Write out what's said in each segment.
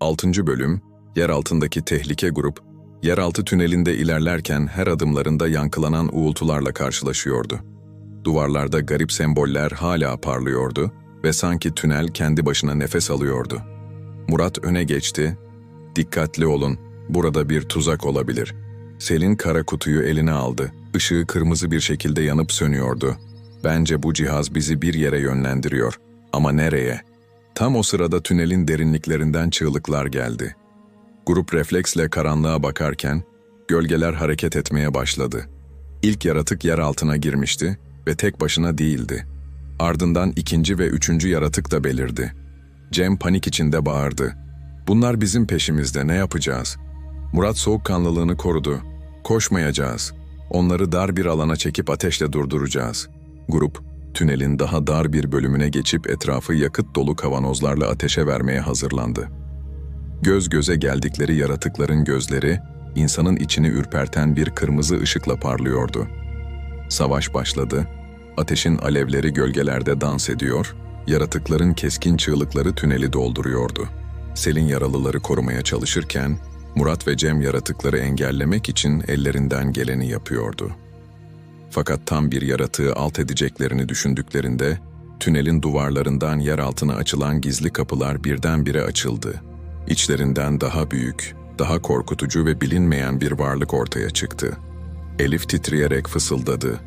6. Bölüm Yer altındaki tehlike grup, yeraltı tünelinde ilerlerken her adımlarında yankılanan uğultularla karşılaşıyordu. Duvarlarda garip semboller hala parlıyordu ve sanki tünel kendi başına nefes alıyordu. Murat öne geçti. Dikkatli olun, burada bir tuzak olabilir. Selin kara kutuyu eline aldı. Işığı kırmızı bir şekilde yanıp sönüyordu. Bence bu cihaz bizi bir yere yönlendiriyor. Ama nereye? Tam o sırada tünelin derinliklerinden çığlıklar geldi. Grup refleksle karanlığa bakarken gölgeler hareket etmeye başladı. İlk yaratık yer altına girmişti ve tek başına değildi. Ardından ikinci ve üçüncü yaratık da belirdi. Cem panik içinde bağırdı. Bunlar bizim peşimizde ne yapacağız? Murat soğukkanlılığını korudu. Koşmayacağız. Onları dar bir alana çekip ateşle durduracağız. Grup, tünelin daha dar bir bölümüne geçip etrafı yakıt dolu kavanozlarla ateşe vermeye hazırlandı. Göz göze geldikleri yaratıkların gözleri, insanın içini ürperten bir kırmızı ışıkla parlıyordu. Savaş başladı. Ateşin alevleri gölgelerde dans ediyor, yaratıkların keskin çığlıkları tüneli dolduruyordu. Selin yaralıları korumaya çalışırken, Murat ve Cem yaratıkları engellemek için ellerinden geleni yapıyordu. Fakat tam bir yaratığı alt edeceklerini düşündüklerinde, tünelin duvarlarından yer altına açılan gizli kapılar birdenbire açıldı. İçlerinden daha büyük, daha korkutucu ve bilinmeyen bir varlık ortaya çıktı. Elif titreyerek fısıldadı.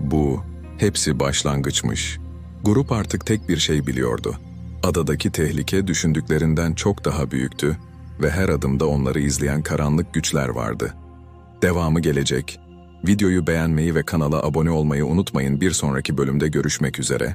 Bu, hepsi başlangıçmış. Grup artık tek bir şey biliyordu. Adadaki tehlike düşündüklerinden çok daha büyüktü ve her adımda onları izleyen karanlık güçler vardı. Devamı gelecek. Videoyu beğenmeyi ve kanala abone olmayı unutmayın. Bir sonraki bölümde görüşmek üzere.